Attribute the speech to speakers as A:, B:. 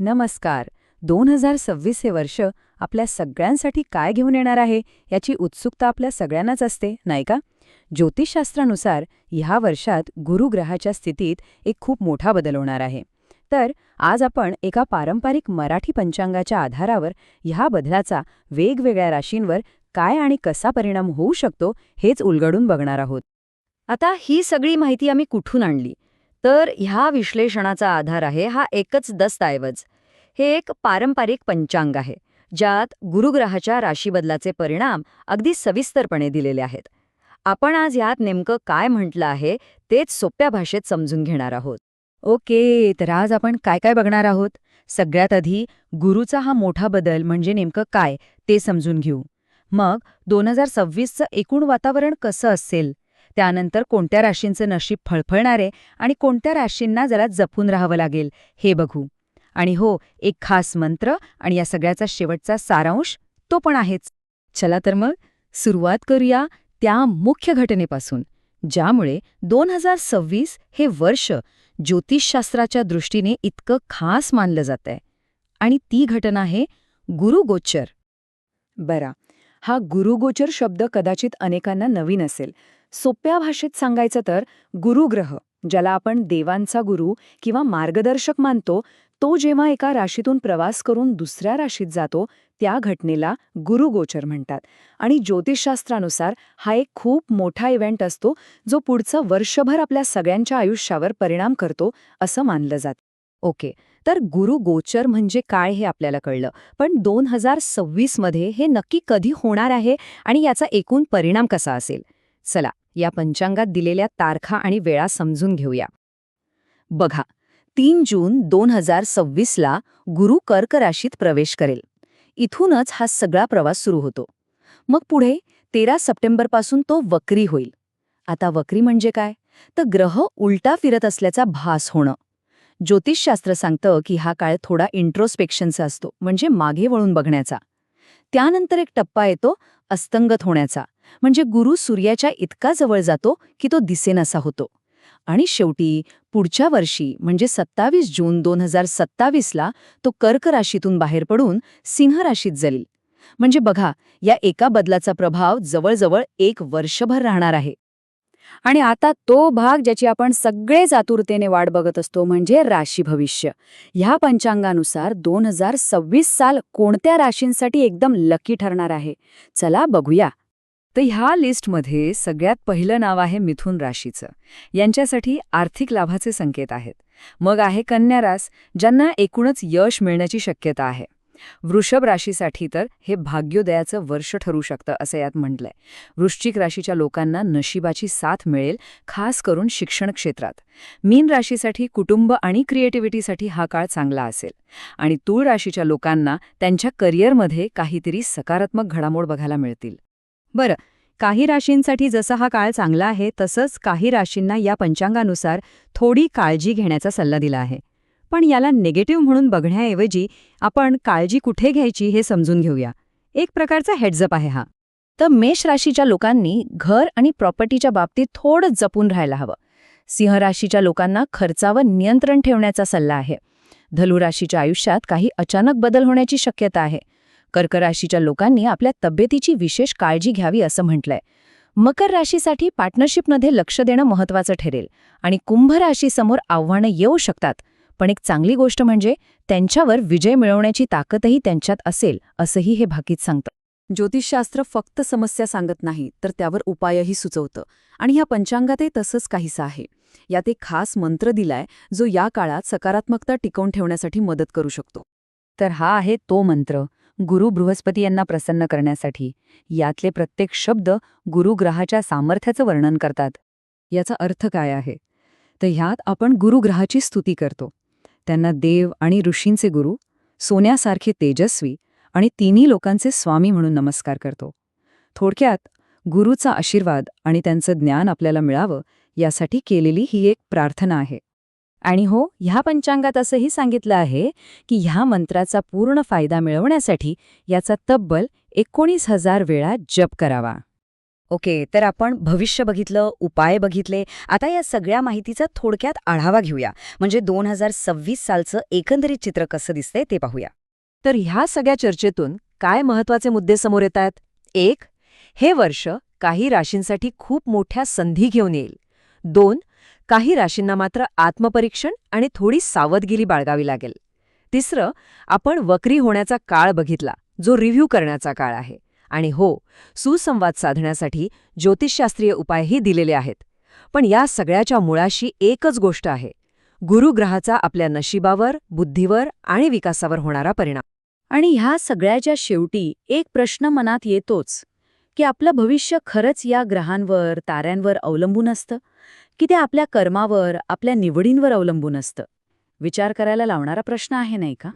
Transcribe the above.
A: नमस्कार. दोन हजार सव्वीस हे वर्ष आपल्या सगळ्यांसाठी काय घेऊन येणार आहे याची उत्सुकता आपल्या सगळ्यांनाच असते नाही का? ज्योतिषशास्त्रानुसार ह्या वर्षात गुरुग्रहाच्या स्थितीत एक खूप मोठा बदल होणार आहे. तर आज आपण एका पारंपरिक मराठी पंचांगाच्या आधारावर ह्या बदलाचा वेगवेगळ्या राशींवर काय आणि कसा परिणाम होऊ शकतो हेच उलगडून बघणार आहोत.
B: आता ही सगळी माहिती आम्ही कुठून आणली? तर ह्या विश्लेषणाचा आधार आहे हा एकच दस्तऐवज. हे एक पारंपरिक पंचांग आहे ज्यात गुरुग्रहाच्या राशीबदलाचे परिणाम अगदी सविस्तरपणे दिलेले आहेत. आपण आज यात नेमकं काय म्हटलं आहे तेच सोप्या भाषेत समजून घेणार आहोत.
A: ओके तर आज आपण काय काय बघणार आहोत? सगळ्यात आधी गुरुचा हा मोठा बदल म्हणजे नेमकं काय ते समजून घेऊ. मग दोन हजार सव्वीसचं एकूण वातावरण कसं असेल? त्यानंतर कोणत्या राशींचं नशीब फळफळणार आहे आणि कोणत्या राशींना जरा जपून राहावं लागेल हे बघू. आणि हो एक खास मंत्र आणि या सगळ्याचा शेवटचा सारांश तो पण आहेच. चला तर मग सुरुवात करूया त्या मुख्य घटनेपासून ज्यामुळे दोन हजार सव्वीस हे वर्ष ज्योतिषशास्त्राच्या दृष्टीने इतकं खास मानलं जातंय. आणि ती घटना आहे गुरुगोचर बरा हा गुरुगोचर शब्द कदाचित अनेकांना नवीन असेल सोप्या भाषेत सांगायचं तर गुरुग्रह ज्याला आपण देवांचा गुरु किंवा मार्गदर्शक मानतो तो जेव्हा एका राशीतून प्रवास करून दुसऱ्या राशीत जातो त्या घटनेला गुरुगोचर म्हणतात. आणि ज्योतिषशास्त्रानुसार हा एक खूप मोठा इव्हेंट असतो जो पुढचं वर्षभर आपल्या सगळ्यांच्या आयुष्यावर परिणाम करतो असं मानलं जातं. ओके तर गुरुगोचर म्हणजे काय हे आपल्याला कळलं? पण दोन हजार सव्वीसमध्ये हे नक्की कधी होणार आहे आणि याचा एकूण परिणाम कसा असेल? चला या पंचांगात दिलेल्या तारखा आणि वेळा समजून घेऊया. बघा तीन जून दोन हजार सव्वीसला गुरु कर्क राशीत प्रवेश करेल. इथूनच हा सगळा प्रवास सुरू होतो. मग पुढे तेरा सप्टेंबरपासून तो वक्री होईल. आता वक्री म्हणजे काय? तर ग्रह उलटा फिरत असल्याचा भास होणं. ज्योतिषशास्त्र सांगतं की हा काळ थोडा इंट्रोस्पेक्शनचा असतो म्हणजे मागे वळून बघण्याचा. त्यानंतर एक टप्पा येतो अस्तंगत होण्याचा. म्हणजे गुरु सूर्याच्या इतका जवळ जातो की तो दिसेनासा होतो. आणि शेवटी पुढच्या वर्षी म्हणजे सत्तावीस जून दोन हजार सत्तावीसला तो कर्क राशीतून बाहेर पडून सिंह राशीत जाईल म्हणजे बघा या एका बदलाचा प्रभाव जवळजवळ एक वर्षभर राहणार आहे. आणि आता तो भाग ज्याची आपण सगळेच आतुरतेने वाट बघत असतो म्हणजे राशी भविष्य. ह्या पंचांगानुसार दोन हजार सव्वीस साल कोणत्या राशींसाठी एकदम लकी ठरणार आहे? चला बघूया. तर ह्या लिस्टमध्ये सगळ्यात पहिलं नाव आहे मिथुन राशीचं. यांच्यासाठी आर्थिक लाभाचे संकेत आहेत. मग आहे कन्या रास ज्यांना एकूणच यश मिळण्याची शक्यता आहे. वृषभ राशीसाठी तर हे भाग्योदयाचं वर्ष ठरू शकतं असं यात म्हटलंय. वृश्चिक राशीच्या लोकांना नशिबाची साथ मिळेल खास करून शिक्षण क्षेत्रात. मीन राशीसाठी कुटुंब आणि क्रिएटिव्हिटीसाठी हा काळ चांगला असेल. आणि तूळ राशीच्या लोकांना त्यांच्या करिअरमध्ये काहीतरी सकारात्मक घडामोड बघायला मिळतील. बरं काही राशींसाठी जसा हा काळ चांगला आहे तसंच काही राशींना या पंचांगानुसार थोडी काळजी घेण्याचा सल्ला दिला आहे. पण याला निगेटिव्ह म्हणून बघण्याऐवजी आपण काळजी कुठे घ्यायची हे समजून घेऊया. एक प्रकारचा हेडजप आहे हा. तर मेष राशीच्या लोकांनी घर आणि प्रॉपर्टीच्या बाबतीत थोडं जपून राहायला हवं. सिंह राशीच्या लोकांना खर्चावर नियंत्रण ठेवण्याचा सल्ला आहे. धनुराशीच्या आयुष्यात काही अचानक बदल होण्याची शक्यता आहे. कर्क राशीच्या लोकांनी आपल्या तब्येतीची विशेष काळजी घ्यावी असं म्हटलंय. मकर राशीसाठी पार्टनरशिपमध्ये लक्ष देणं महत्वाचं ठरेल आणि कुंभ राशीसमोर आव्हानं येऊ शकतात. पण एक चांगली गोष्ट म्हणजे त्यांच्यावर विजय मिळवण्याची ताकदही त्यांच्यात असेल असंही हे भाकीत सांगतं. ज्योतिषशास्त्र फक्त समस्या सांगत नाही तर त्यावर उपायही सुचवतं. आणि ह्या पंचांगातही तसंच काहीसं आहे. यात एक खास मंत्र दिलाय जो या काळात सकारात्मकता टिकवून ठेवण्यासाठी मदत करू शकतो. तर हा आहे तो मंत्र. गुरु बृहस्पती यांना प्रसन्न करण्यासाठी. यातले प्रत्येक शब्द गुरुग्रहाच्या सामर्थ्याचं वर्णन करतात. याचा अर्थ काय आहे? तर ह्यात आपण गुरुग्रहाची स्तुती करतो. त्यांना देव आणि ऋषींचे गुरु सोन्यासारखे तेजस्वी आणि तिन्ही लोकांचे स्वामी म्हणून नमस्कार करतो. थोडक्यात गुरुचा आशीर्वाद आणि त्यांचं ज्ञान आपल्याला मिळावं यासाठी केलेली ही एक प्रार्थना आहे. आणि हो ह्या पंचांगात असंही सांगितलं आहे की ह्या मंत्राचा पूर्ण फायदा मिळवण्यासाठी याचा तब्बल एकोणीस हजार वेळा जप करावा.
B: ओके तर आपण भविष्य बघितलं उपाय बघितले आता या सगळ्या माहितीचा थोडक्यात आढावा घेऊया. म्हणजे दोन हजार सव्वीस सालचं एकंदरीत चित्र कसं दिसतंय ते पाहूया.
C: तर ह्या सगळ्या चर्चेतून काय महत्त्वाचे मुद्दे समोर येत आहेत एक हे वर्ष काही राशींसाठी खूप मोठ्या संधी घेऊन येईल. दोन काही राशींना मात्र आत्मपरीक्षण आणि थोडी सावधगिरी बाळगावी लागेल. तिसरं आपण वक्री होण्याचा काळ बघितला जो रिव्ह्यू करण्याचा काळ आहे. आणि हो सुसंवाद साधण्यासाठी ज्योतिषशास्त्रीय उपायही दिलेले आहेत. पण या सगळ्याच्या मुळाशी एकच गोष्ट आहे. गुरुग्रहाचा आपल्या नशिबावर बुद्धीवर आणि विकासावर होणारा परिणाम.
A: आणि ह्या सगळ्याच्या शेवटी एक प्रश्न मनात येतोच की आपलं भविष्य खरंच या ग्रहांवर ताऱ्यांवर अवलंबून असतं? की ते आपल्या कर्मावर आपल्या निवडींवर अवलंबून असतं. विचार करायला लावणारा प्रश्न आहे नाही का?